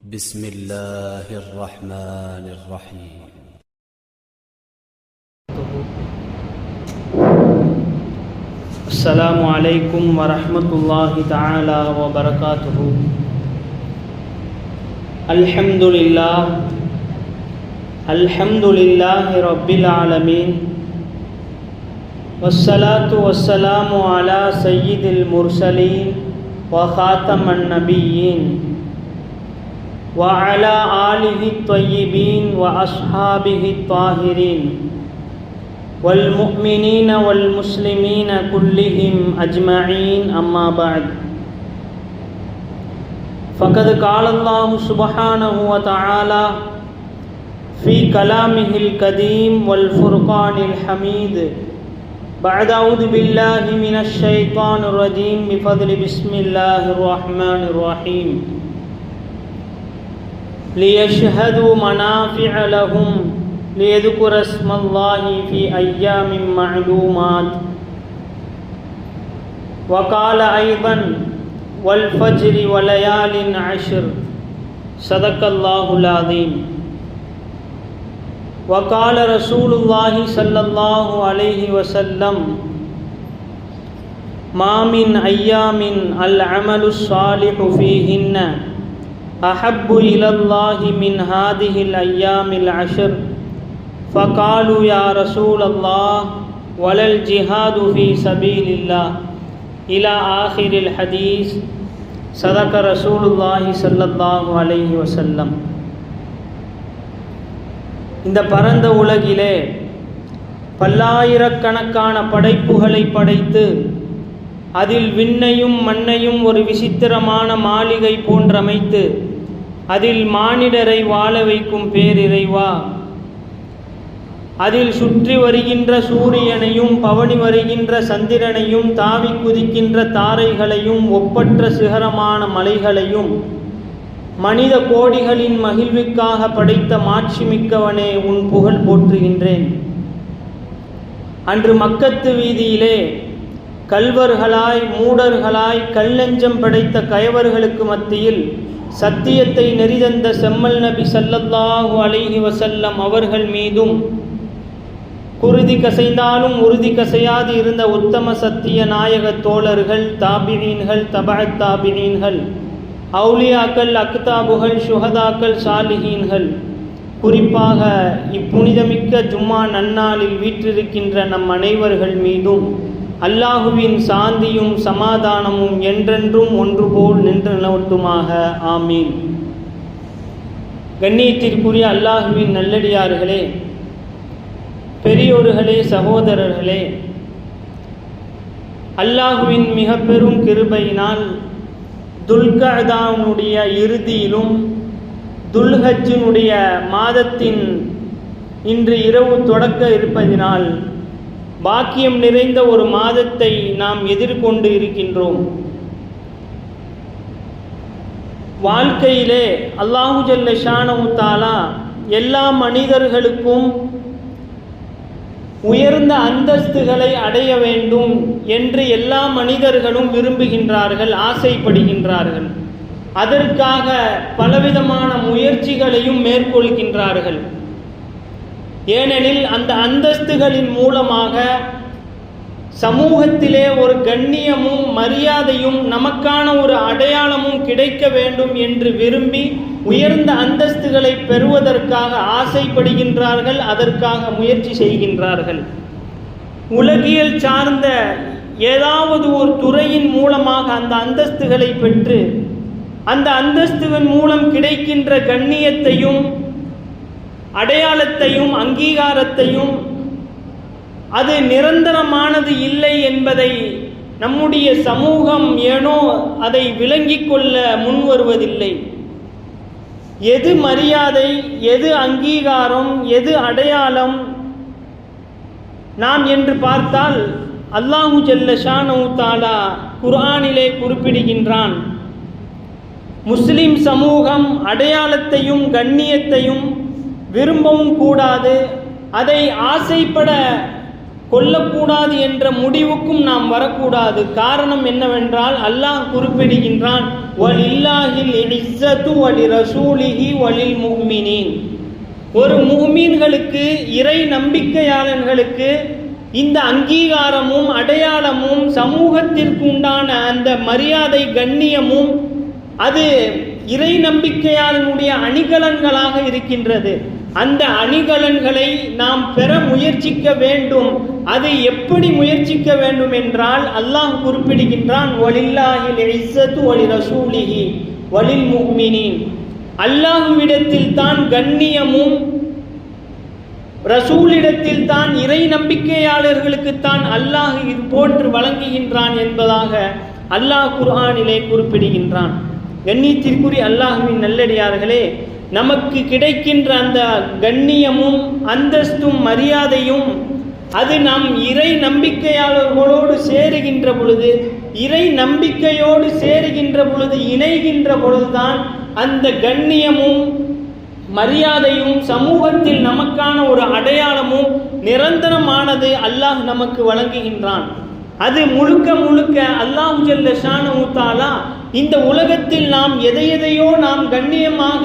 بسم الله الرحمن الرحيم. السلام عليكم ورحمة الله تعالى وبركاته. الحمد لله الحمد لله رب العالمين والصلاة والسلام على سيد المرسلين وخاتم النبيين. وعلى آله الطيبين وأصحابه الطاهرين والمؤمنين والمسلمين كلهم أجمعين أما بعد. فقد قال الله سبحانه وتعالى في كلامه القديم والفرقان الحميد. بعد أعوذ بالله من الشيطان الرجيم بفضل بسم الله الرحمن الرحيم. ليشهدوا منافع لهم ليذكر اسم الله في أيام معلومات. وقال أيضا والفجر وليال عشر. صدق الله العظيم. وقال رسول الله صلى الله عليه وسلم ما من أيام العمل الصالح فيهن أحب إلى الله من هذه الأيام العشر فقالوا يا رسول الله ولا الجهاد في سبيل الله إلى آخر الحديث صدق رسول الله صلى الله عليه وسلم இந்த பரந்த உலகிலே பல்லாயிரக்கணக்கான படைப்புகளை படைத்து அதில் விண்ணையும் மண்ணையும் ஒரு விசித்திரமான மாளிகை போன்றமைத்து அதில் மானிடரை வாழ வைக்கும் பேரிறைவா? அதில் சுற்றி வருகின்ற சூரியனையும் பவனி வருகின்ற சந்திரனையும் தாவி குதிக்கின்ற தாரைகளையும் ஒப்பற்ற சிகரமான மலைகளையும் மனித கோடிகளின் மகிழ்வுக்காக படைத்த மாட்சிமிக்கவனே உன் புகழ் போற்றுகின்றேன். அன்று மக்கத்து வீதியிலே கல்வர்களாய் மூடர்களாய் கல்லெஞ்சம் படைத்த கயவர்களுக்கு மத்தியில் சத்தியத்தை நெறிதந்த செம்மல் நபி சல்லல்லாஹு அலைஹி வசல்லம் அவர்கள் மீதும் குருதி கசைந்தாலும் உறுதி கசையாது இருந்த உத்தம சத்திய நாயக தோழர்கள் தாபினீன்கள் தபத் தாபினீன்கள் அவுலியாக்கள் அக்தாபுகள் சுஹதாக்கள் சாலிஹீன்கள். குறிப்பாக இப்புனிதமிக்க ஜும்மா நன்னாளில் வீற்றிருக்கின்ற நம் அனைவர்கள் மீதும் அல்லாஹுவின் சாந்தியும் சமாதானமும் என்றென்றும் ஒன்றுபோல் நின்று நிலவட்டுமாக. ஆமீன். கண்ணியத்திற்குரிய அல்லாஹுவின் நல்லடியார்களே பெரியோர்களே சகோதரர்களே அல்லாஹுவின் மிக பெரும் கிருபையினால் துல்கதாவுடைய இறுதியிலும் துல்ஹஜினுடைய மாதத்தின் இன்று இரவு தொடக்க இருப்பதினால் பாக்கியம் நிறைந்த ஒரு மாதத்தை நாம் எதிர்கொண்டு இருக்கின்றோம். வாழ்க்கையிலே அல்லாஹு ஜல்ல ஷானவு தாலா எல்லா மனிதர்களுக்கும் உயர்ந்த அந்தஸ்துகளை அடைய வேண்டும் என்று எல்லா மனிதர்களும் விரும்புகின்றார்கள் ஆசைப்படுகின்றார்கள். அதற்காக பலவிதமான முயற்சிகளையும் மேற்கொள்கின்றார்கள். ஏனெனில் அந்த அந்தஸ்துகளின் மூலமாக சமூகத்திலே ஒரு கண்ணியமும் மரியாதையும் நமக்கான ஒரு அடையாளமும் கிடைக்க வேண்டும் என்று விரும்பி உயர்ந்த அந்தஸ்துகளை பெறுவதற்காக ஆசைப்படுகின்றார்கள் அதற்காக முயற்சி செய்கின்றார்கள். உலகியல் சார்ந்த ஏதாவது ஒரு துறையின் மூலமாக அந்த அந்தஸ்துகளை பெற்று அந்த அந்தஸ்துவின் மூலம் கிடைக்கின்ற கண்ணியத்தையும் அடையாளத்தையும் அங்கீகாரத்தையும் அது நிரந்தரமானது இல்லை என்பதை நம்முடைய சமூகம் ஏனோ அதை விளங்கிக் கொள்ள முன்வருவதில்லை. எது மரியாதை எது அங்கீகாரம் எது அடையாளம்? நாம் என்று பார்த்தால் அல்லாஹு ஜல்ல ஷானு தாலா குர்ஆனிலே குறிப்பிடுகின்றான். முஸ்லிம் சமூகம் அடையாளத்தையும் கண்ணியத்தையும் விரும்பவும் கூடாது. அதை ஆசைப்பட கொல்லக்கூடாது என்ற முடிவுக்கும் நாம் வரக்கூடாது. காரணம் என்னவென்றால் அல்லாஹ் குறிப்பிடுகின்றான் வலில் ஒரு முஹ்மீன்களுக்கு இறை நம்பிக்கையாளர்களுக்கு இந்த அங்கீகாரமும் அடையாளமும் சமூகத்திற்கு உண்டான அந்த மரியாதை கண்ணியமும் அது இறை நம்பிக்கையாளனுடைய அணிகலன்களாக இருக்கின்றது. அந்த அணிகலன்களை நாம் பெற முயற்சிக்க வேண்டும். அதை எப்படி முயற்சிக்க வேண்டும் என்றால் அல்லாஹ் குறிப்பிடுகின்றான் வலில்லாஹில் இஸ்ஸத்து வலி ரசூலிஹி வலில் முஹ்மினீன் அல்லாஹுவிடத்தில் தான் கண்ணியமும் ரசூலிடத்தில் தான் இறை நம்பிக்கையாளர்களுக்கு தான் அல்லாஹ் இது போன்று வழங்குகின்றான் என்பதாக அல்லாஹ் குர்ஹானிலே குறிப்பிடுகின்றான். கண்ணியத்திற்குரிய அல்லாஹுவின் நல்லடியார்களே நமக்கு கிடைக்கின்ற அந்த கண்ணியமும் அந்தஸ்தும் மரியாதையும் அது நாம் இறை நம்பிக்கையாளர்களோடு சேருகின்ற பொழுது இறை நம்பிக்கையோடு சேருகின்ற பொழுது இணைகின்ற பொழுதுதான் அந்த கண்ணியமும் மரியாதையும் சமூகத்தில் நமக்கான ஒரு அடையாளமும் நிரந்தரமானது அல்லாஹ் நமக்கு வழங்குகின்றான். அது முழுக்க முழுக்க அல்லாஹ் ஜல்ல ஷானு தாலா இந்த உலகத்தில் நாம் எதை எதையோ நாம் கண்ணியமாக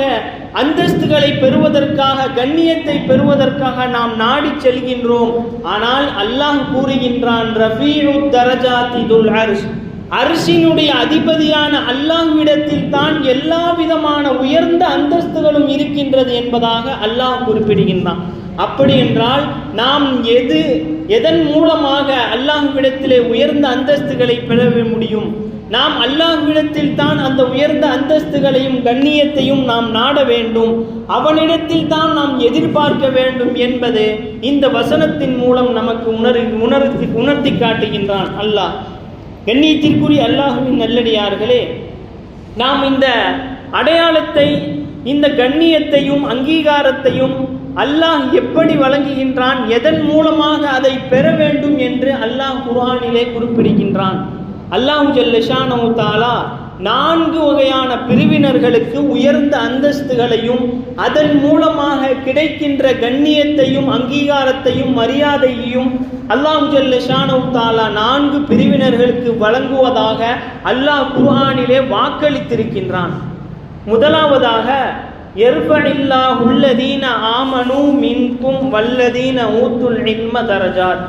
அந்தஸ்துகளை பெறுவதற்காக கண்ணியத்தை பெறுவதற்காக நாம் நாடி செல்கின்றோம். ஆனால் அல்லாஹ் கூறுகின்றான் ரஃபீஉ தரஜாத்தி துல் அரிஷ். அரிசினுடைய அதிபதியான அல்லாஹ்விடத்தில் தான் எல்லா விதமான உயர்ந்த அந்தஸ்துகளும் இருக்கின்றது என்பதாக அல்லாஹ் குறிப்பிடுகின்றான். அப்படி என்றால் நாம் எது எதன் மூலமாக அல்லாஹ்விடத்திலே உயர்ந்த அந்தஸ்துகளை பெற முடியும்? நாம் அல்லாஹ்விடத்தில் தான் அந்த உயர்ந்த அந்தஸ்துகளையும் கண்ணியத்தையும் நாம் நாட வேண்டும். அவனிடத்தில் தான் நாம் எதிர்பார்க்க வேண்டும் என்பது இந்த வசனத்தின் மூலம் நமக்கு உணர் உணர்த்தி உணர்த்தி காட்டுகின்றான் அல்லாஹ். கண்ணியத்திற்குரிய அல்லாஹுவின் நல்லடியார்களே நாம் இந்த அடையாளத்தை இந்த கண்ணியத்தையும் அங்கீகாரத்தையும் அல்லாஹ் எப்படி வழங்குகின்றான் எதன் மூலமாக அதை பெற வேண்டும் என்று அல்லாஹ் குர்ஆனிலே குறிப்பிடுகின்றான். அல்லாஹ் ஜல்லஷானு தாலா நான்கு வகையான பிரிவினர்களுக்கு உயர்ந்த அந்தஸ்துகளையும் அதன் மூலமாக கிடைக்கின்ற கண்ணியத்தையும் அங்கீகாரத்தையும் மரியாதையையும் அல்லாஹ் ஜல்லஷானு தாலா நான்கு பிரிவினர்களுக்கு வழங்குவதாக அல்லாஹ் குர்ஆனிலே வாக்களித்திருக்கின்றான். முதலாவதாக எர்பனில்லா உள்ளதீன ஆமனு மின்கும் வல்லதீன ஊத்துல் இல்ம தரஜாத்.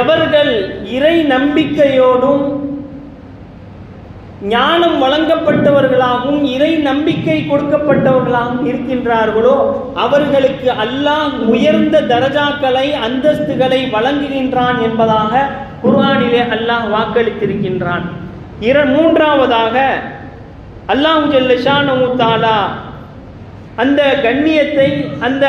எவர்கள் இறை நம்பிக்கையோடும் ஞானம் வழங்கப்பட்டவர்களாகவும் இறை நம்பிக்கை கொடுக்கப்பட்டவர்களாகவும் இருக்கின்றார்களோ அவர்களுக்கு அல்லாஹ் உயர்ந்த தரஜாக்களை அந்தஸ்துகளை வழங்குகின்றான் என்பதாக குர்ஆனிலே அல்லாஹ் வாக்களித்திருக்கின்றான். இர மூன்றாவதாக அல்லாஹ் ஜல்லஷானு அந்த கண்ணியத்தை அந்த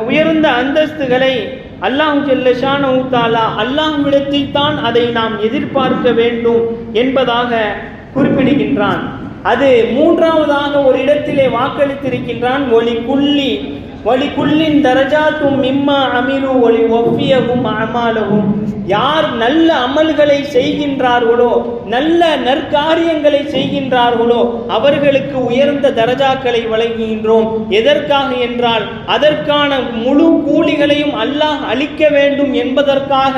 உயர்ந்த அந்தஸ்துகளை அல்லாஹ் ஜல்லஷானு அல்லாஹ்விடத்தில் தான் அதை நாம் எதிர்பார்க்க வேண்டும் என்பதாக குறிப்பிடுகின்றான். அது மூன்றாவதாக ஒரு இடத்திலே வாக்களித்திருக்கின்றான் ஒளி குள்ளி. வழிக்குள்ளின் தரஜாத்தும் மிம்மா அமிலு ஒளி ஒவ்வியகும் அமாலகும். யார் நல்ல அமல்களை செய்கின்றார்களோ நல்ல நற்காரியங்களை செய்கின்றார்களோ அவர்களுக்கு உயர்ந்த தரஜாக்களை வழங்குகின்றோம். எதற்காக என்றால் அதற்கான முழு கூலிகளையும் அல்லாஹ் அளிக்க வேண்டும் என்பதற்காக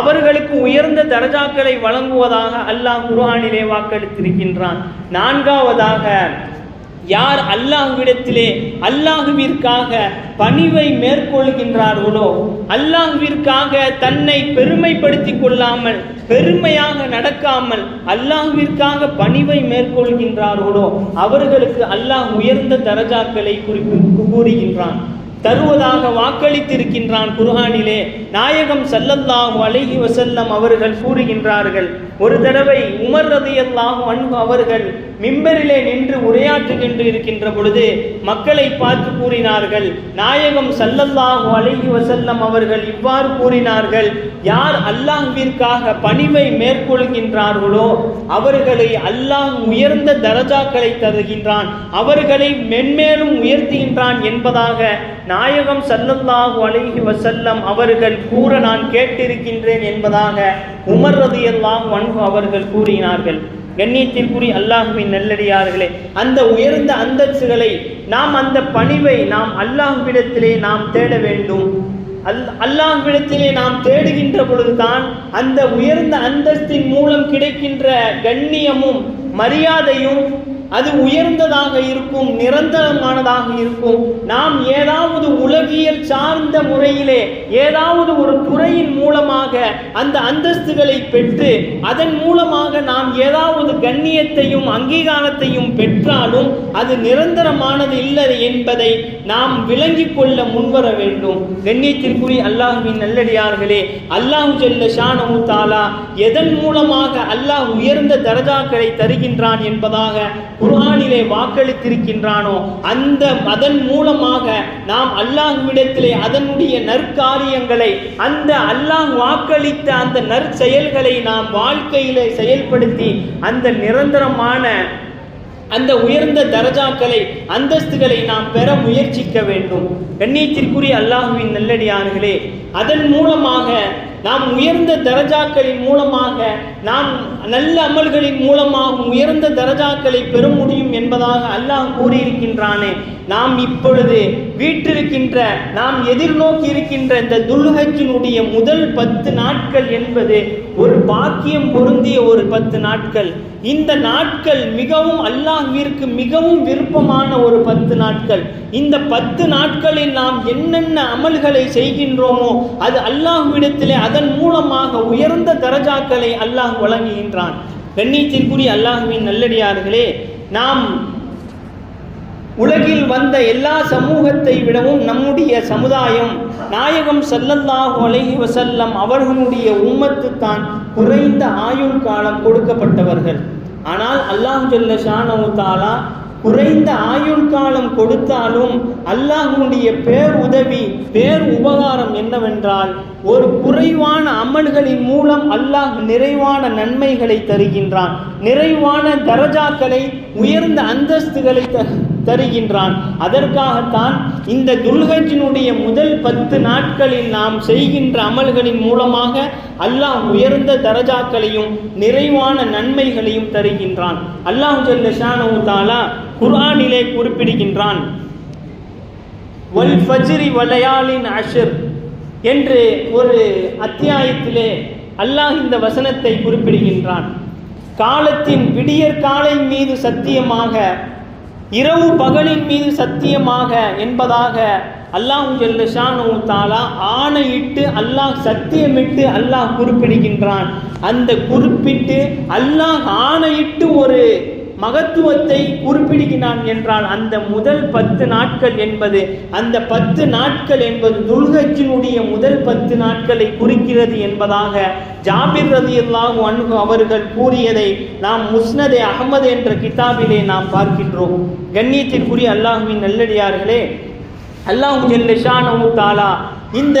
அவர்களுக்கு உயர்ந்த தரஜாக்களை வழங்குவதாக அல்லாஹ் குர்ஆனிலே வாக்களித்திருக்கின்றான். நான்காவதாக யார் அல்லாஹ்விடத்திலே அல்லாஹுவிற்காக பணிவை மேற்கொள்கின்றார்களோ அல்லாஹுவிற்காக தன்னை பெருமைப்படுத்திக் கொள்ளாமல் பெருமையாக நடக்காமல் அல்லாஹுவிற்காக பணிவை மேற்கொள்கின்றார்களோ அவர்களுக்கு அல்லாஹ் உயர்ந்த தரஜாக்களை குறிப்பு கூறுகின்றான். தருவதாக வாக்களித்திருக்கின்றான் குர்ஹானிலே. நாயகம் சல்லல்லாஹு அலைஹி வசல்லம் அவர்கள் கூறுகின்றார்கள் ஒரு தடவை உமர் ரலியல்லாஹு அன்பு அவர்கள் மிம்பரிலே நின்று உரையாற்றுகின்ற இருக்கின்ற பொழுது மக்களை பார்த்து கூறினார்கள் நாயகம் சல்லல்லாஹு அலைஹி வசல்லம் அவர்கள் இவ்வாறு கூறினார்கள் யார் அல்லாஹ்விற்காக பணிவை மேற்கொள்கின்றார்களோ அவர்களை அல்லாஹ் உயர்ந்த தரஜாக்களை தருகின்றான். அவர்களை மென்மேலும் உயர்த்துகின்றான் என்பதாக நாயகம் சல்லல்லாஹு அலைஹி வசல்லம் அவர்கள் கூற நான் கேட்டிருக்கின்றேன் என்பதாக உமர் ரலியல்லாஹு அன்ஹு அவர்கள் கூறினார்கள். கண்ணியத்திற்குரிய அல்லாஹுவின் நல்லடியார்களே அந்த உயர்ந்த அந்தஸ்துகளை நாம் அந்த பணிவை நாம் அல்லாஹ்விடத்திலே நாம் தேட வேண்டும். அல் அல்லாஹ்விடத்திலே நாம் தேடுகின்ற பொழுதுதான் அந்த உயர்ந்த அந்தஸ்தின் மூலம் கிடைக்கின்ற கண்ணியமும் மரியாதையும் அது உயர்ந்ததாக இருக்கும் நிரந்தரமானதாக இருக்கும். நாம் ஏதாவது உலகியல் சார்ந்த முறையிலே ஏதாவது ஒரு துறையின் மூலமாக அந்த அந்தஸ்துகளை பெற்று அதன் மூலமாக நாம் ஏதாவது கண்ணியத்தையும் அங்கீகாரத்தையும் பெற்றாலும் அது நிரந்தரமானது இல்லை என்பதை நாம் விளங்கிக் கொள்ள முன்வர வேண்டும். கண்ணியத்திற்குரிய அல்லாஹுவின் நல்லடியார்களே அல்லாஹு செல்ல ஷானஹு தாலா எதன் மூலமாக அல்லாஹ் உயர்ந்த தரஜாக்களை தருகின்றான் என்பதாக குர்ஆனிலே வாக்களித்திருக்கின்றானோ அந்த அதன் மூலமாக நாம் அல்லாஹுவிடத்திலே அதனுடைய நற்காரியங்களை அந்த அல்லாஹ் வாக்களித்த அந்த நற்செயல்களை நாம் வாழ்க்கையிலே செயல்படுத்தி அந்த நிரந்தரமான அந்த உயர்ந்த தரஜாக்களை அந்தஸ்துகளை நாம் பெற முயற்சிக்க வேண்டும். கண்ணியத்திற்குரிய அல்லாஹுவின் நல்லடியார்களே அதன் மூலமாக நாம் உயர்ந்த தரஜாக்களின் மூலமாக நாம் நல்ல அமல்களின் மூலமாக உயர்ந்த தரஜாக்களை பெற முடியும் என்பதாக அல்லாஹ் கூறியிருக்கின்றானே. நாம் இப்பொழுது வீட்டிருக்கின்ற நாம் எதிர்நோக்கி இருக்கின்ற இந்த துல்ஹக்கினுடைய முதல் பத்து நாட்கள் என்பது ஒரு பாக்கியம் பொருந்திய ஒரு பத்து நாட்கள். இந்த நாட்கள் மிகவும் அல்லாஹ்விற்கு மிகவும் விருப்பமான ஒரு பத்து நாட்கள். இந்த பத்து நாட்களில் நாம் என்னென்ன அமல்களை செய்கின்றோமோ அது அல்லாஹ்விடத்திலே அதன் மூலமாக உயர்ந்த தரஜாக்களை அல்லாஹ் வழங்குகின்றான். கண்ணியத்திற்குரிய அல்லாஹுவின் நல்லடியார்களே நாம் உலகில் வந்த எல்லா சமூகத்தை விடவும் நம்முடைய சமுதாயம் நாயகம் ஸல்லல்லாஹு அலைஹி வசல்லம் அவர்களுடைய உம்மத்து தான் குறைந்த ஆயுள் காலம் கொடுக்கப்பட்டவர்கள். ஆனால் அல்லாஹ் ஜல்ல ஷானஹு தஆலா குறைந்த ஆயுள் காலம் கொடுத்தாலும் அல்லாஹுடைய பேர் உதவி பேர் உபகாரம் என்னவென்றால் ஒரு குறைவான அமல்களின் மூலம் அல்லாஹ் நிறைவான நன்மைகளை தருகின்றான். நிறைவான தரஜாக்களை உயர்ந்த அந்தஸ்துகளை த தருகின்றான். அதற்காகத்தான் இந்த துல்கஜினுடைய முதல் பத்து நாட்களில் நாம் செய்கின்ற அமல்களின் மூலமாக அல்லாஹ் உயர்ந்த தரஜாக்களையும் நிறைவான நன்மைகளையும் தருகின்றான். அல்லாஹ் ஜல்ல ஷானஹு குர்ஆனிலே குறிப்பிடுகின்றான். வல் ஃபஜ்ரி வலையாளின் அஷர் என்று ஒரு அத்தியாயத்திலே அல்லாஹ் இந்த வசனத்தை குறிப்பிடுகின்றான். காலத்தின் விடியற் காலை மீது சத்தியமாக இரவு பகலின் மீது சத்தியமாக என்பதாக அல்லாஹ் ஜெல்லஷானு தாலா ஆணையிட்டு அல்லாஹ் சத்தியமிட்டு அல்லாஹ் குறிப்பிடுகின்றான். அந்த குறிப்பிட்டு அல்லாஹ் ஆணையிட்டு ஒரு மகத்துவத்தை குறிப்பிடுகிறான் என்றால் அந்த முதல் பத்து நாட்கள் என்பது அந்த பத்து நாட்கள் என்பது துல்கச்சினுடைய முதல் பத்து நாட்களை குறிக்கிறது என்பதாக ஜாபிர் ரதி அல்லாஹு அவர்கள் கூறியதை நாம் முஸ்னதே அகமது என்ற கிதாபிலே நாம் பார்க்கின்றோம். கண்ணியத்திற்குரிய அல்லாஹுவின் நல்லடியார்களே அல்லாஹு ஜல்லிஷானு தாலா இந்த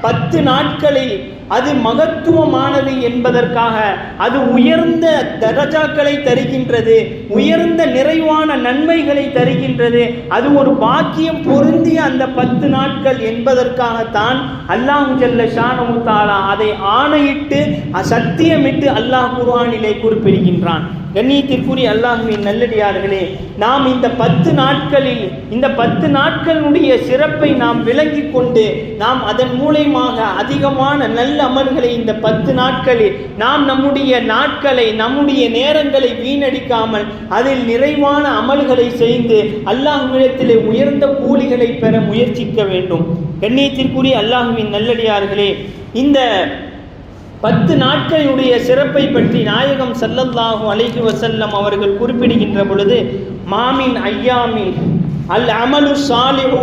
பத்து நாட்களில் அது மகத்துவமானது என்பதற்காக அது உயர்ந்த தரஜாக்களை தருகின்றது உயர்ந்த நிறைவான நன்மைகளை தருகின்றது. அது ஒரு பாக்கியம் பொருந்திய அந்த பத்து நாட்கள் என்பதற்காகத்தான் அல்லாஹ் ஜல்ல ஷானமுத்தாலா அதை ஆணையிட்டு சத்தியமிட்டு அல்லாஹ் குர்ஆனிலே குறிப்பிடுகின்றான். கண்ணியத்திற்குரிய அல்லாஹுவின் நல்லடியார்களே நாம் இந்த பத்து நாட்களில் இந்த பத்து நாட்களுடைய சிறப்பை நாம் விளங்கி கொண்டு நாம் அதன் மூலயமாக அதிகமான நல்ல அமல்களை இந்த பத்து நாட்களில் நாம் நம்முடைய நாட்களை நம்முடைய நேரங்களை வீணடிக்காமல் அதில் நிறைவான அமல்களை செய்து அல்லாஹுவிடத்திலே உயர்ந்த கூலிகளை பெற முயற்சிக்க வேண்டும். கண்ணியத்திற்குரிய அல்லாஹுவின் நல்லடியார்களே இந்த பத்து நாட்களுடைய சிறப்பை பற்றி நாயகம் சல்லல்லாஹு அலைஹி வசல்லம் அவர்கள் குறிப்பிடுகின்ற பொழுது மாமின் ஐயாமில் அல் அமலு சாலிஹு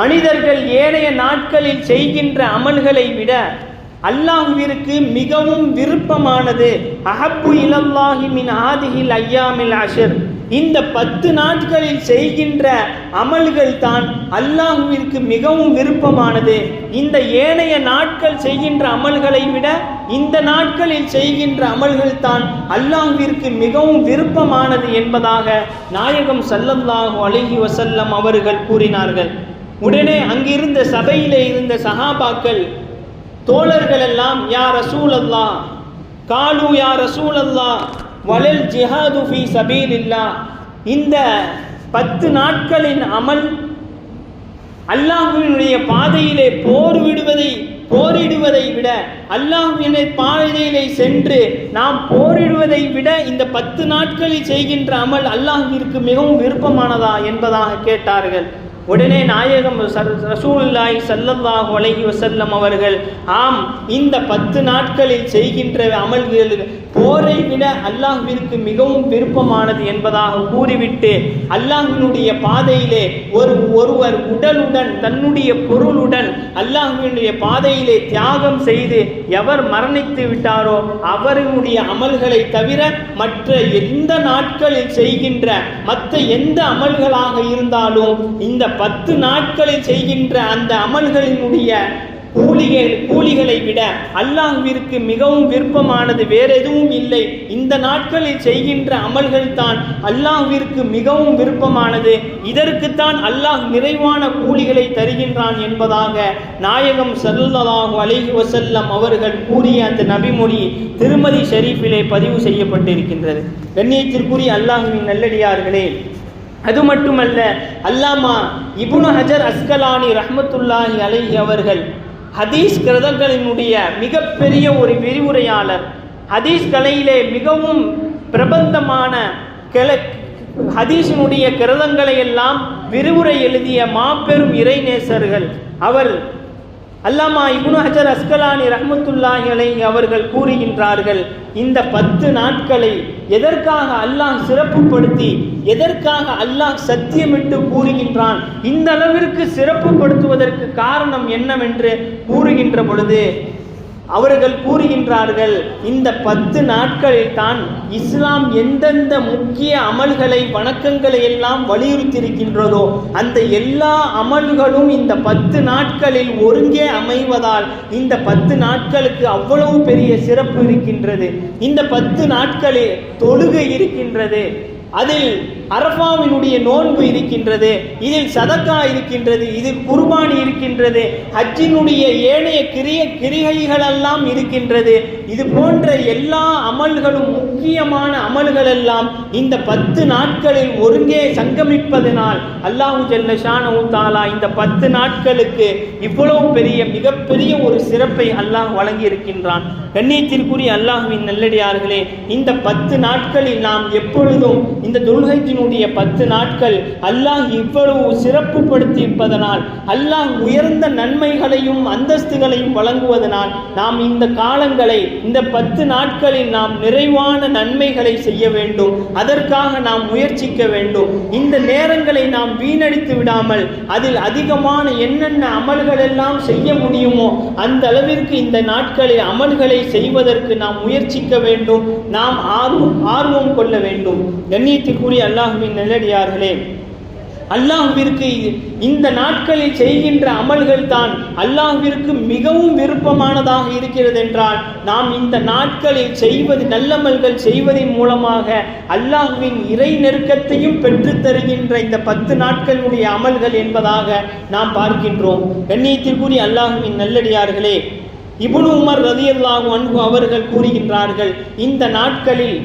மனிதர்கள் ஏனைய நாட்களில் செய்கின்ற அமல்களை விட அல்லாஹுவிற்கு மிகவும் விருப்பமானது அஹப்பு இலல்லாஹி மின் ஆதிஹில் ஐயாமில் அஷர். இந்த பத்து நாட்களில் செய்கின்ற அமல்கள் தான் அல்லாஹுவிற்கு மிகவும் விருப்பமானது. இந்த ஏனைய நாட்கள் செய்கின்ற அமல்களை விட இந்த நாட்களில் செய்கின்ற அமல்கள் தான் அல்லாஹுவிற்கு மிகவும் விருப்பமானது என்பதாக நாயகம் சல்லல்லாஹு அழகி வசல்லம் அவர்கள் கூறினார்கள். உடனே அங்கிருந்த சபையிலே இருந்த சஹாபாக்கள் தோழர்கள் எல்லாம் யார் ரசூல் அல்லா காலு யார் ரசூல் அல்லா வலல் ஜிஹாது ஃபி சபீலில்லா. இந்த பத்து நாட்களின் அமல் அல்லாஹுவினுடைய பாதையிலே போர் விடுவதை போரிடுவதை விட அல்லாஹுவினை பாதையிலே சென்று நாம் போரிடுவதை விட இந்த பத்து நாட்களில் செய்கின்ற அமல் அல்லாஹுவிற்கு மிகவும் விருப்பமானதா என்பதாக கேட்டார்கள். உடனே நாயகம் ரசூல்லாய் ஸல்லல்லாஹு அலைஹி வஸல்லம் அவர்கள் ஆம் இந்த பத்து நாட்களில் செய்கின்ற அமல்கள் போரை விட அல்லாஹ்விற்கு மிகவும் விருப்பமானது என்பதாக கூறிவிட்டு அல்லாஹ்வினுடைய பாதையிலே ஒரு ஒருவர் உடலுடன் தன்னுடைய பொருளுடன் அல்லாஹ்வினுடைய பாதையிலே தியாகம் செய்து எவர் மரணித்து விட்டாரோ அவருடைய அமல்களை தவிர மற்ற எந்த நாட்களில் செய்கின்ற மற்ற எந்த அமல்களாக இருந்தாலும் இந்த பத்து நாட்களில் செய்கின்ற அந்த அமல்களினுடைய கூலிகள் கூலிகளை விட அல்லாஹ்விற்கு மிகவும் விருப்பமானது வேற எதுவும் இல்லை. இந்த நாட்களில் செய்கின்ற அமல்கள் தான் அல்லாஹ்விற்கு மிகவும் விருப்பமானது. இதற்குத்தான் அல்லாஹ் நிறைவான கூலிகளை தருகின்றான் என்பதாக நாயகம் செல்லதாக அலைஹி வசல்லம் அவர்கள் கூறிய அந்த நபிமொழி திருமதி ஷெரீஃபிலே பதிவு செய்யப்பட்டிருக்கின்றது. கண்ணியத்திற்குரிய அல்லாஹ்வின் நல்லடியார்களே அது மட்டுமல்ல அல்லாமா இப்னு ஹஜர் அஸ்கலானி ரஹ்மத்துல்லாஹி அலைஹி அவர்கள் ஹதீஸ் கிரதங்களினுடைய மிகப்பெரிய ஒரு விரிவுரையாளர். ஹதீஸ் கலையிலே மிகவும் பிரபந்தமான கிள ஹதீஸினுடைய கிரதங்களை எல்லாம் விரிவுரை எழுதிய மாபெரும் இறைநேசர்கள். அவர் அல்லாமா இப்னு ஹஜர் அஸ்கலானி ரஹ்மத்துல்லாஹி அலைஹி அவர்கள் கூறுகின்றார்கள் இந்த பத்து நாட்களை எதற்காக அல்லாஹ் சிறப்புப்படுத்தி எதற்காக அல்லாஹ் சத்தியமிட்டு கூறுகின்றான் இந்த அளவிற்கு சிறப்புப்படுத்துவதற்கு காரணம் என்னவென்று கூறுகின்ற பொழுது அவர்கள் கூறுகின்றார்கள் இந்த பத்து நாட்களில் தான் இஸ்லாம் எந்தெந்த முக்கிய அமல்களை வணக்கங்களை எல்லாம் வலியுறுத்தியிருக்கின்றதோ அந்த எல்லா அமல்களும் இந்த பத்து நாட்களில் ஒருங்கே அமைவதால் இந்த பத்து நாட்களுக்கு அவ்வளவு பெரிய சிறப்பு இருக்கின்றது. இந்த பத்து நாட்களில் தொழுகை இருக்கின்றது. அதில் அரபாவினுடைய நோன்பு இருக்கின்றது இதில் சதக்கா இருக்கின்றது இதில் குர்பானி இருக்கின்றது ஹஜ்ஜினுடைய ஏனைய கிரிய கிரிகைகளெல்லாம் இருக்கின்றது. இது போன்ற எல்லா அமல்களும் முக்கியமான அமல்கள் எல்லாம் இந்த பத்து நாட்களில் ஒருங்கே சங்கமிப்பதனால் அல்லாஹு ஜல்ல தாலா இந்த பத்து நாட்களுக்கு இவ்வளவு பெரிய மிகப்பெரிய ஒரு சிறப்பை அல்லாஹ் வழங்கி இருக்கின்றான் கண்ணியத்திற்குரிய அல்லாஹுவின் நல்லடியார்களே இந்த பத்து நாட்களில் நாம் எப்பொழுதும் இந்த துல்ஹஜினுடைய பத்து நாட்கள் அல்லாஹ் இவ்வளவு சிறப்புப்படுத்தி இருப்பதனால் அல்லாஹ் உயர்ந்த நன்மைகளையும் அந்தஸ்துகளையும் வழங்குவதனால் நாம் இந்த காலங்களை இந்த பத்து நாட்களில் நாம் நிறைவான நன்மைகளை செய்ய வேண்டும். அதற்காக நாம் முயற்சிக்க வேண்டும். இந்த நேரங்களை நாம் வீணடித்து விடாமல் அதில் அதிகமான என்னென்ன அமல்கள் எல்லாம் செய்ய முடியுமோ அந்த அளவிற்கு இந்த நாட்களில் அமல்களை செய்வதற்கு நாம் முயற்சிக்க வேண்டும். நாம் ஆர்வம் ஆர்வம் கொள்ள வேண்டும். கண்ணியத்திற்குரிய அல்லாஹுவின் நல்லடியார்களே. அல்லாஹுவிற்கு இந்த நாட்களில் செய்கின்ற அமல்கள் தான் அல்லாஹுவிற்கு மிகவும் விருப்பமானதாக இருக்கிறது என்றால் நாம் இந்த நாட்களில் செய்வது நல்லமல்கள் செய்வதன் மூலமாக அல்லாஹுவின் இறை நெருக்கத்தையும் பெற்று தருகின்ற இந்த பத்து நாட்களுடைய அமல்கள் என்பதாக நாம் பார்க்கின்றோம். கண்ணியத்திற்குரிய அல்லாஹுவின் நல்லடியார்களே. இபுனு உமர் ரதியல்லாஹு அன்பு அவர்கள் கூறுகின்றார்கள் இந்த நாட்களில்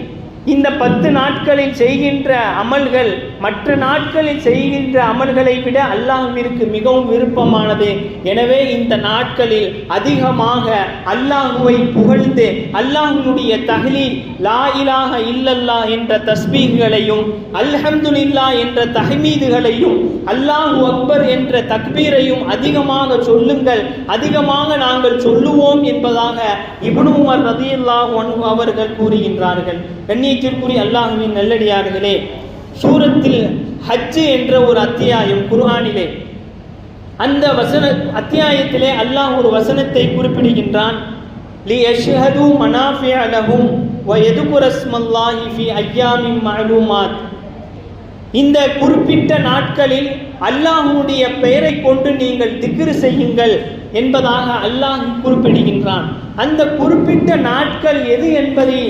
இந்த பத்து நாட்களில் செய்கின்ற அமல்கள் மற்ற நாட்களில் செய்கின்ற அமல்களை விட அல்லாஹ்விற்கு மிகவும் விருப்பமானது. எனவே இந்த நாட்களில் அதிகமாக அல்லாஹுவை புகழ்ந்து அல்லாஹுடைய தஹ்லீல் லா இலாக இல்லல்லா என்ற தஸ்பீகளையும் அல்ஹம்துலில்லா என்ற தஹ்மீதுகளையும் அல்லாஹு அக்பர் என்ற தக்பீரையும் அதிகமாக சொல்லுங்கள். அதிகமாக நாங்கள் சொல்லுவோம் என்பதாக இப்னு உமர் ரதியல்லாஹு அவர்கள் கூறுகின்றார்கள். கண்ணியத்திற்குரிய அல்லாஹுவின் நல்லடியார்களே சூரத்தில் ஹஜ்ஜு என்ற ஒரு அத்தியாயம் குர்ஆனிலே. அந்த வசன அத்தியாயத்திலே அல்லாஹ் ஒரு வசனத்தை குறிப்பிடுகின்றான். லி யஷ்ஹது மனாஃபிஅ லஹும் வ யதுகுர ஸ்மல்லாஹி ஃபி அய்யாமின் மஅலூமாத். இந்த குறிப்பிட்ட நாட்களில் அல்லாஹுடைய பெயரை கொண்டு நீங்கள் திக்ரு செய்யுங்கள் என்பதாக அல்லாஹ் குறிப்பிடுகின்றான். அந்த குறிப்பிட்ட நாட்கள் எது என்பதை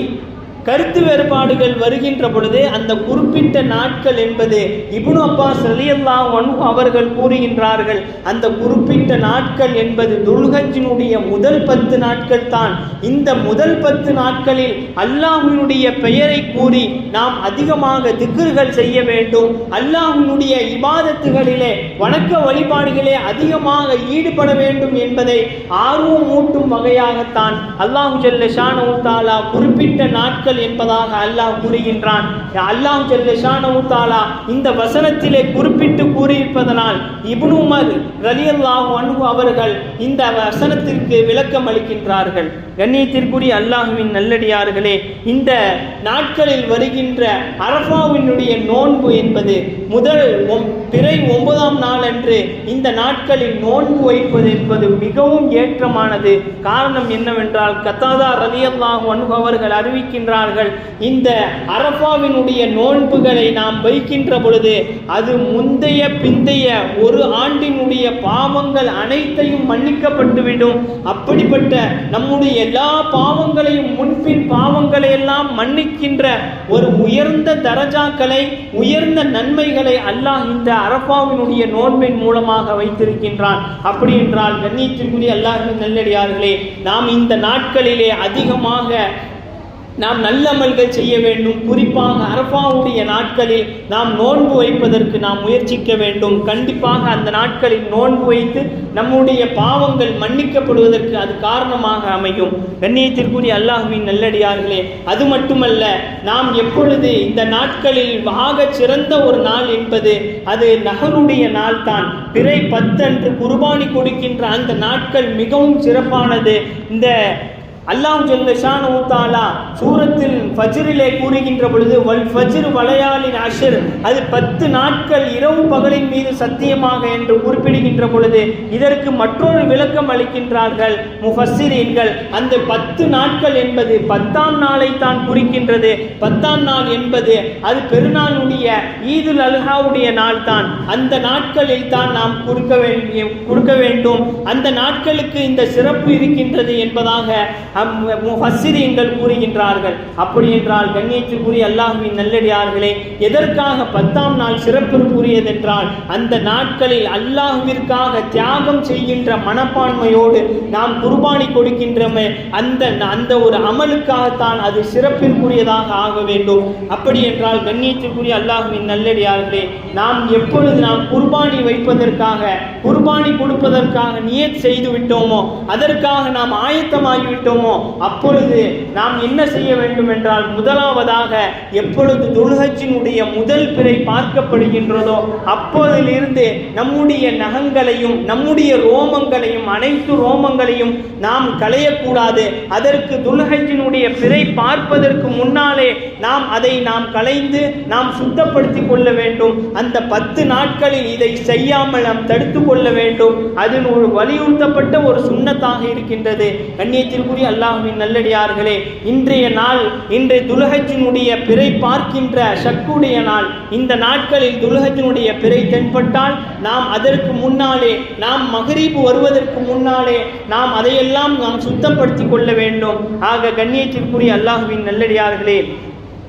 கருத்து வேறுபாடுகள் வருகின்ற பொழுது அந்த குறிப்பிட்ட நாட்கள் என்பது இப்னு அப்பாஸ் ரலியல்லாஹு அன்ஹு அவர்கள் கூறுகின்றார்கள். அந்த குறிப்பிட்ட நாட்கள் என்பது துல்கஜினுடைய முதல் பத்து நாட்கள் தான். இந்த முதல் பத்து நாட்களில் அல்லாஹ்வினுடைய பெயரை கூறி நாம் அதிகமாக திக்ர்கள் செய்ய வேண்டும். அல்லாஹ்வினுடைய இபாதத்துகளிலே வணக்க வழிபாடுகளே அதிகமாக ஈடுபட வேண்டும் என்பதை ஆர்வம் ஊட்டும் வகையாகத்தான் அல்லாஹு ஜல்ல ஷானு தாலா குறிப்பிட்ட நாட்கள் என்பதாக அல்லாஹ் கூறுகின்றான். அல்லாஹ் ஜல்ல ஷானஹு இந்த வசனத்திலே குறிப்பிட்டு கூறியிருப்பதனால் இப்னு உமர் ரலியல்லாஹு அன்பு அவர்கள் இந்த வசனத்திற்கு விளக்கம் அளிக்கின்றார்கள். கண்ணியத்திற்குரிய அல்லாஹுவின் நல்லடியார்களே இந்த நாட்களில் வருகின்ற அரபாவினுடைய நோன்பு என்பது முதல் பிறை ஒன்பதாம் நாள் அன்று இந்த நாட்களில் நோன்பு வைப்பது என்பது மிகவும் ஏற்றமானது. காரணம் என்னவென்றால் கத்தாதா ரலியல்லாஹு அன்பு அவர்கள் அறிவிக்கின்றார் அறிவிக்கின்றார்கள் இந்த அரபாவினுடைய நோன்புகளை நாம் வைக்கின்ற பொழுது அது முந்தைய பிந்தைய ஒரு ஆண்டினுடைய பாவங்கள் அனைத்தையும் மன்னிக்கப்பட்டுவிடும். அப்படிப்பட்ட நம்முடைய எல்லா பாவங்களையும் முன்பின் பாவங்களை எல்லாம் மன்னிக்கின்ற ஒரு உயர்ந்த தரஜாக்களை உயர்ந்த நன்மைகளை அல்லாஹ் இந்த அரபாவினுடைய நோன்பின் மூலமாக வைத்திருக்கின்றான். அப்படி என்றால் கண்ணியத்திற்குரிய அல்லாஹின் நல்லடியார்களே நாம் இந்த நாட்களிலே அதிகமாக நாம் நல்லமல்கள் செய்ய வேண்டும். குறிப்பாக அரபாவுடைய நாட்களில் நாம் நோன்பு வைப்பதற்கு நாம் முயற்சிக்க வேண்டும். கண்டிப்பாக அந்த நாட்களில் நோன்பு வைத்து நம்முடைய பாவங்கள் மன்னிக்கப்படுவதற்கு அது காரணமாக அமையும். கண்ணியத்திற்குரிய அல்லாஹுவின் நல்லடியார்களே அது மட்டுமல்ல நாம் எப்பொழுது இந்த நாட்களில் ஆக சிறந்த ஒரு நாள் என்பது அது நகருடைய நாள் தான் பிறை பத்தன்று குர்பானி கொடுக்கின்ற அந்த நாட்கள் மிகவும் சிறப்பானது. இந்த அல்லாஹ் ஜல்ல ஷானஹு சூரத்தில் ஃபஜ்ரிலே கூறுகின்ற பொழுது வல் ஃபஜ்ர் வளையாலின் அஷர். அது பத்து நாட்கள் இரவு பகலின் மீது சத்தியமாக என்று குறிப்பிடுகின்ற பொழுது இதற்கு மற்றொரு விளக்கம் அளிக்கின்றார்கள் முஃபஸ்ஸிரீன்கள். அந்த பத்து நாட்கள் என்பது பத்தாம் நாளை தான் குறிக்கின்றது. பத்தாம் நாள் என்பது அது பெருநாளுடைய ஈதுல் அல்ஹாவுடைய நாள் தான். அந்த நாட்களில் தான் நாம் கொடுக்க வேண்டிய கொடுக்க வேண்டும். அந்த நாட்களுக்கு இந்த சிறப்பு இருக்கின்றது என்பதாக முஃபஸ்ஸிரீன்கள் கூறுகின்றார்கள். அப்படி என்றால் கண்ணியத்திற்குரிய அல்லாஹுவின் நல்லடியார்களே எதற்காக பத்தாம் நாள் சிறப்பிற்குரியதென்றால் அந்த நாட்களில் அல்லாஹுவிற்காக தியாகம் செய்கின்ற மனப்பான்மையோடு நாம் குர்பானி கொடுக்கின்றமே அந்த அந்த ஒரு அமலுக்காகத்தான் அது சிறப்பிற்குரியதாக ஆக வேண்டும். அப்படி என்றால் கண்ணியத்திற்குரிய அல்லாஹுவின் நல்லடியார்களே நாம் எப்பொழுது நாம் குர்பானி வைப்பதற்காக குர்பானி கொடுப்பதற்காக நியத் செய்து விட்டோமோ அதற்காக நாம் ஆயத்தமாகிவிட்டோமோ விட்டோமோ அப்பொழுது நாம் என்ன செய்ய வேண்டும் என்றால் முதலாவதாக எப்பொழுது துல்ஹஜினுடைய முதல் பிறை பார்க்கப்படுகின்றதோ அப்போதிலிருந்து நம்முடைய நகங்களையும் நம்முடைய ரோமங்களையும் அனைத்து ரோமங்களையும் நாம் களையக்கூடாது. அதற்கு துல்ஹஜினுடைய பிறை பார்ப்பதற்கு முன்னாலே நாம் அதை நாம் களைந்து நாம் சுத்தப்படுத்திக் கொள்ள வேண்டும். அந்த பத்து நாட்களில் இதை செய்யாமல் நாம் தடுத்து கொள்ள வேண்டும். அதில் ஒரு வலியுறுத்தப்பட்ட ஒரு சுண்ணத்தாக இருக்கின்றது. கண்ணியத்திற்குரிய அல்லாஹ்வின் நல்லடியார்களே இன்றைய நாள் இன்றைய துல்ஹஜினுடைய பிறை பார்க்கின்ற சக்குடைய நாள். இந்த நாட்களில் துல்ஹஜினுடைய பிறை தென்பட்டால் நாம் அதற்கு முன்னாலே நாம் மகரீபு வருவதற்கு முன்னாலே நாம் அதையெல்லாம் நாம் சுத்தப்படுத்திக் கொள்ள வேண்டும். ஆக கண்ணியத்திற்குரிய அல்லாஹுவின் நல்லடியார்களே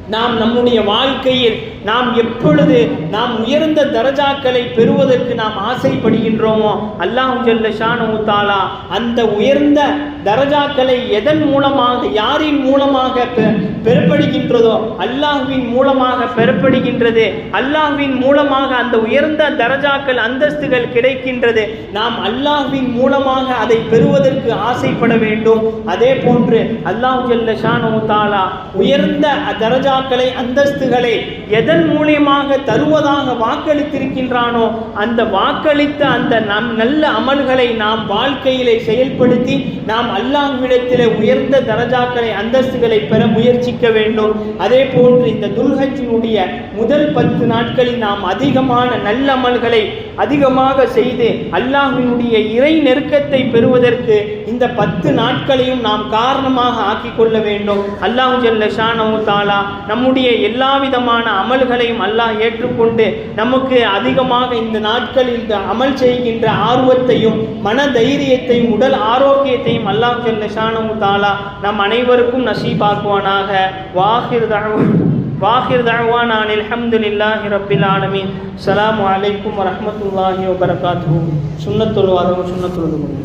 நாம் நம்முடைய வாழ்க்கையில் நாம் எப்பொழுது நாம் உயர்ந்த தரஜாக்களை பெறுவதற்கு நாம் ஆசைப்படுகின்றோமோ அல்லாஹு ஜல்ல ஷானு தாலா அந்த உயர்ந்த தரஜாக்களை எதன் மூலமாக யாரின் மூலமாக பெ- பெறப்படுகின்றதோ அல்லாஹ்வின் மூலமாக பெறப்படுகின்றது அல்லாஹ்வின் மூலமாக அந்த உயர்ந்த தரஜாக்கள் அந்தஸ்துகள் கிடைக்கின்றது நாம் அல்லாஹ்வின் மூலமாக அதை பெறுவதற்கு ஆசைப்பட வேண்டும். அதே போன்று அல்லாஹு ஜல்ல ஷானு தாலா உயர்ந்த தரஜாக்களை அந்தஸ்துகளை எதன் மூலியமாக தருவதாக வாக்களித்திருக்கின்றானோ அந்த வாக்களித்த அந்த நம் நல்ல அமல்களை நாம் வாழ்க்கையிலே செயல்படுத்தி நாம் அல்லாஹ்விடத்தில் உயர்ந்த தரஜாக்களை அந்தஸ்துகளை பெற முயற்சிக்க வேண்டும். அதே போன்று இந்த துல்ஹஜினுடைய முதல் பத்து நாட்களில் நாம் அதிகமான நல்ல அமல்களை அதிகமாக செய்து அல்லாஹினுடைய இறை நெருக்கத்தை பெறுவதற்கு இந்த பத்து நாட்களையும் நாம் காரணமாக ஆக்கி கொள்ள வேண்டும். அல்லாஹ் ஜல்ல ஷானவு தாலா நம்முடைய எல்லா விதமான அமல்களையும் அல்லாஹ் ஏற்றுக்கொண்டு நமக்கு அதிகமாக இந்த நாட்களில் இந்த அமல் செய்கின்ற ஆர்வத்தையும் மன தைரியத்தையும் உடல் ஆரோக்கியத்தையும் அல்லாஹ் ஜல்ல ஷானவு தாலா நம் அனைவருக்கும் நசீபாக்குவானாக. வாஹிர் وآخر دعوانا أن الحمد لله رب العالمين. السلام عليكم ورحمة الله وبركاته. سنة الوالد وسنة الوالد